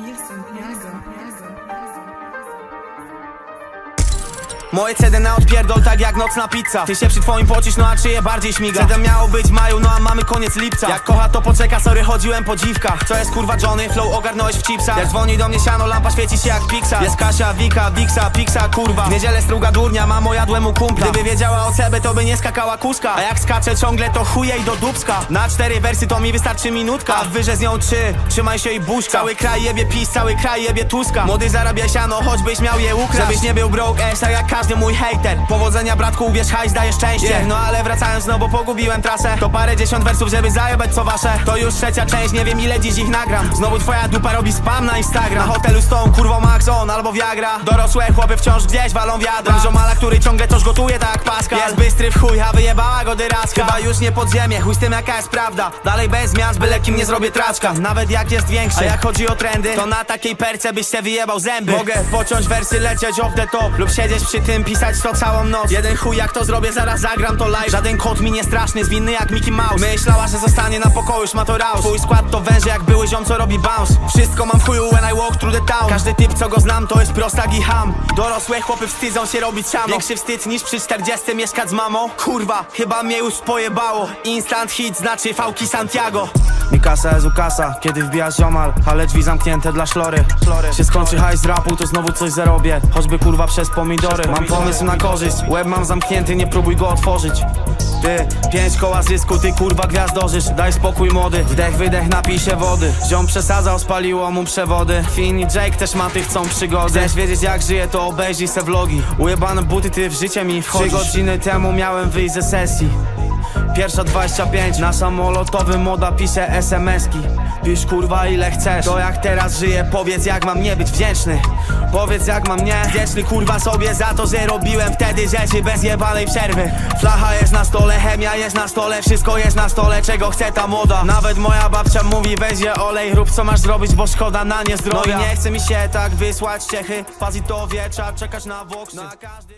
Lil Santiago. Moje CD na odpierdol tak jak nocna pizza. Ty się przy twoim pocisz, no a czyje bardziej śmiga? Przedem miało być maju, no a mamy koniec lipca. Jak kocha to poczeka, sorry chodziłem po dziwkach. Co jest kurwa Johnny, flow ogarnąłeś w chipsa Jak dzwoni do mnie siano, lampa świeci się jak Pixa Jest Kasia, Wika, Dixa, Pixa, kurwa. W niedzielę struga durnia, mamo jadłem u kumpla. Gdyby wiedziała o CB, to by nie skakała kuska. A jak skacze ciągle, to chuje i do dubska Na cztery wersy to mi wystarczy minutka. A wyże z nią trzy, trzymaj się i buźka. Cały kraj jebie PiS, cały kraj jebie Tuska. Młody zarabia siano, choćbyś miał je ukraść Żebyś nie był broke ass, jak każdy mój hater Powodzenia bratku, uwierz, hajs daje szczęście. Yeah, No ale wracając, no bo pogubiłem trasę. To parę dziesiąt wersów, żeby zajebać co wasze. To już trzecia część, nie wiem ile dziś ich nagram. Znowu twoja dupa robi spam na Instagram. Na hotelu z tą kurwą Maxon albo Viagra. Dorosłe chłopy wciąż gdzieś walą wiadra. Ziomala, który ciągle coś gotuje tak w chuj, a wyjebała go dyraska. Chyba już nie podziemie, chuj z tym jaka jest prawda. Dalej bez zmian, z byle kim nie zrobię traczka. Nawet jak jest większy, a jak? Chodzi o trendy To na takiej perce byś se wyjebał zęby. Mogę pociąć wersy, lecieć off the top. Lub siedzieć przy tym, pisać to całą noc. Jeden chuj jak to zrobię, zaraz zagram to live. Żaden kot mi nie straszny, zwinny jak Mickey Mouse. Myślała, że zostanie na pokoju, już ma to raus. Twój skład to węże jak były ziom, co robi bounce. Wszystko mam w chuju when I walk through the town. Każdy typ, co go znam, to jest prostak i ham. Dorosłe chłopy wstydzą się robić siano. Większy wstyd niż przy 40 mieszkać z mamą. Kurwa, chyba mnie już pojebało. Instant hit znaczy fałki Santiago. Mi kasa jest u kasa, kiedy wbija ziomal. Ale drzwi zamknięte dla szlory. Się skończy hajs z rapu, to znowu coś zarobię. Choćby kurwa przez pomidory. Mam pomysł na korzyść, łeb mam zamknięty, nie próbuj go otworzyć ty, pięć koła zysku, ty kurwa gwiazdorzysz Daj spokój młody, wdech, wydech, napij się wody. Ziom przesadzał, spaliło mu przewody. Finn i Jake też ma tych chcą przygody. Chcesz wiedzieć jak żyję, to obejrzyj se vlogi. Ujebane buty, ty w życie mi wchodzisz. Trzy godziny temu miałem wyjść ze sesji Pierwsza 25, na samolotowy moda pisze SMS-ki Pisz kurwa ile chcesz, to jak teraz żyję Powiedz jak mam nie być wdzięczny. Powiedz jak mam nie Wdzięczny kurwa sobie za to, że robiłem wtedy rzeczy bez jebanej przerwy. Flacha jest na stole, chemia jest na stole Wszystko jest na stole, czego chce ta moda. Nawet moja babcia mówi weź je olej Rób co masz zrobić, bo szkoda na nie zdrowia. No i nie chce mi się tak wysłać ciechy. Fazi to wiecza, czekać na każdy...